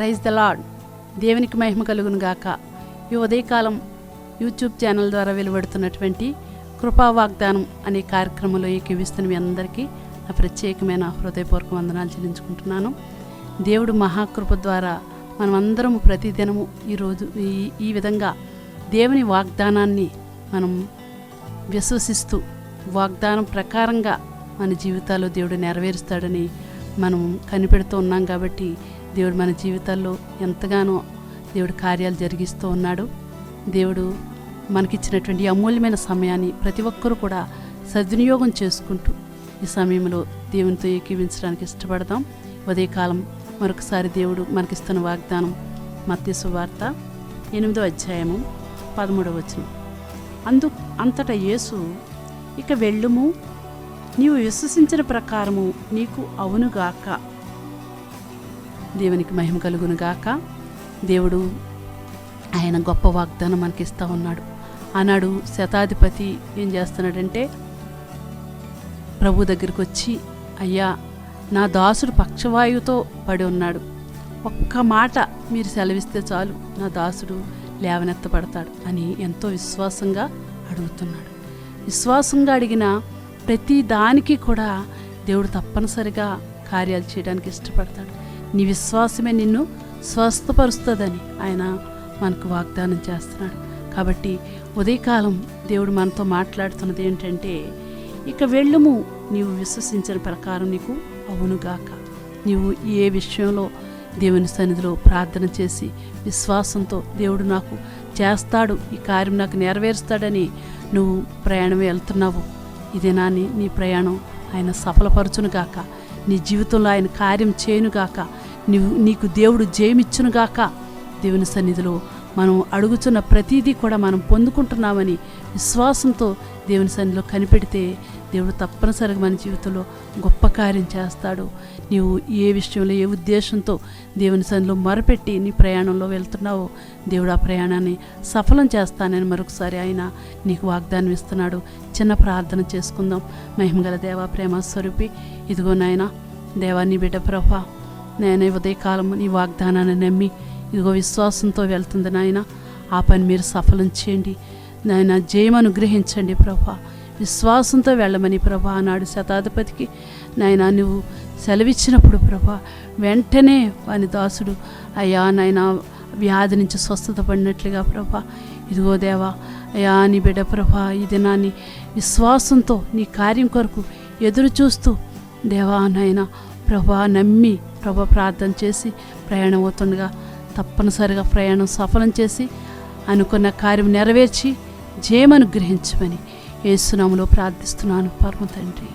Rise the lord దేవునికి మహిమ కలుగును గాక. ఈ ఉదయకాలం యూట్యూబ్ ఛానల్ ద్వారా వెలువడుతున్నటువంటి కృపా వాగ్దానం అనే కార్యక్రమంలో ఏకీవిస్తున్న మీ అందరికీ నా ప్రత్యేకమైన హృదయపూర్వక వందనాలు చెల్లించుకుంటున్నాను. దేవుడు మహాకృప ద్వారా మనమందరం ప్రతిదినము ఈరోజు ఈ ఈ విధంగా దేవుని వాగ్దానాన్ని మనం విశ్వసిస్తూ వాగ్దానం ప్రకారంగా మన జీవితాల్లో దేవుడు నెరవేరుస్తాడని మనం కనిపెడుతూ ఉన్నాం కాబట్టి దేవుడు మన జీవితాల్లో ఎంతగానో దేవుడు కార్యాలు జరిగిస్తూ ఉన్నాడు. దేవుడు మనకిచ్చినటువంటి అమూల్యమైన సమయాన్ని ప్రతి ఒక్కరూ కూడా సద్వినియోగం చేసుకుంటూ ఈ సమయంలో దేవునితో ఏకీవించడానికి ఇష్టపడదాం. ఉదయకాలం మరొకసారి దేవుడు మనకిస్తున్న వాగ్దానం మత్స్సు వార్త ఎనిమిదో అధ్యాయము పదమూడవ వచనం. అందు అంతటా యేసు ఇక వెళ్ళుము నీవు విశ్వసించిన ప్రకారము నీకు అవునుగాక. దేవునికి మహిమ కలుగునుగాక దేవుడు ఆయన గొప్ప వాగ్దానం మనకి ఇస్తూ ఉన్నాడు. ఆనాడు శతాధిపతి ఏం చేస్తున్నాడంటే ప్రభు దగ్గరికి వచ్చి అయ్యా నా దాసుడు పక్షవాయువుతో పడి ఉన్నాడు. ఒక్క మాట మీరు సెలవిస్తే చాలు నా దాసుడు లేవనెత్తపడతాడు అని ఎంతో విశ్వాసంగా అడుగుతున్నాడు. విశ్వాసంగా అడిగిన ప్రతి దానికి కూడా దేవుడు తప్పనిసరిగా కార్యాలు చేయడానికి ఇష్టపడతాడు. నీ విశ్వాసమే నిన్ను స్వస్థపరుస్తుందని ఆయన మనకు వాగ్దానం చేస్తున్నాడు. కాబట్టి ఉదయకాలం దేవుడు మనతో మాట్లాడుతున్నది ఏంటంటే ఇక వెళ్ళుము నీవు విశ్వసించిన ప్రకారం నీకు అవునుగాక నీవు ఏ విషయంలో దేవుని సన్నిధిలో ప్రార్థన చేసి విశ్వాసంతో దేవుడు నాకు చేస్తాడు ఈ కార్యం నాకు నెరవేరుస్తాడని నువ్వు ప్రయాణం వెళ్తున్నావు ఇదేనా నీ నీ ప్రయాణం. ఆయన సఫలపరచునుగాక నీ జీవితంలో ఆయన కార్యం చేయనుగాక నీవు నీకు దేవుడు జయమిచ్చునుగాక. దేవుని సన్నిధిలో మనం అడుగుతున్న ప్రతిదీ కూడా మనం పొందుకుంటున్నామని విశ్వాసంతో దేవుని సన్నిధిలో కనిపెడితే దేవుడు తప్పనిసరిగా మన జీవితంలో గొప్ప కార్యం చేస్తాడు. నీవు ఏ విషయంలో ఏ ఉద్దేశంతో దేవుని సన్నిలో మొరపెట్టి నీ ప్రయాణంలో వెళ్తున్నావో దేవుడు ఆ ప్రయాణాన్ని సఫలం చేస్తానని మరొకసారి ఆయన నీకు వాగ్దానం ఇస్తున్నాడు. చిన్న ప్రార్థన చేసుకుందాం. మహిమగల దేవా ప్రేమ స్వరూపి ఇదిగో నాయన దేవాన్ని బిడ్డ ప్రభా నేను ఉదయకాలం నీ వాగ్దానాన్ని నమ్మి ఇదిగో విశ్వాసంతో వెళ్తుంది నాయన. ఆ పని మీరు సఫలం చేయండి. నాయన జయం అనుగ్రహించండి ప్రభా. విశ్వాసంతో వెళ్ళమని ప్రభా నాడు శతాధిపతికి. నాయన నువ్వు సెలవిచ్చినప్పుడు ప్రభా వెంటనే వాని దాసుడు అయ్యా నాయన వ్యాధి నుంచి స్వస్థత పడినట్లుగా ప్రభా. ఇదిగో దేవా అయ్యా నీ బిడ్డ ప్రభా ఇది నాని విశ్వాసంతో నీ కార్యం కొరకు ఎదురు చూస్తూ దేవా నాయన ప్రభా నమ్మి ప్రభా ప్రార్థన చేసి ప్రయాణం అవుతుండగా తప్పనిసరిగా ప్రయాణం సఫలం చేసి అనుకున్న కార్యం నెరవేర్చి జయమనుగ్రహించమని ఏసునాములో ప్రార్థిస్తున్నాను. పరమ తండ్రి.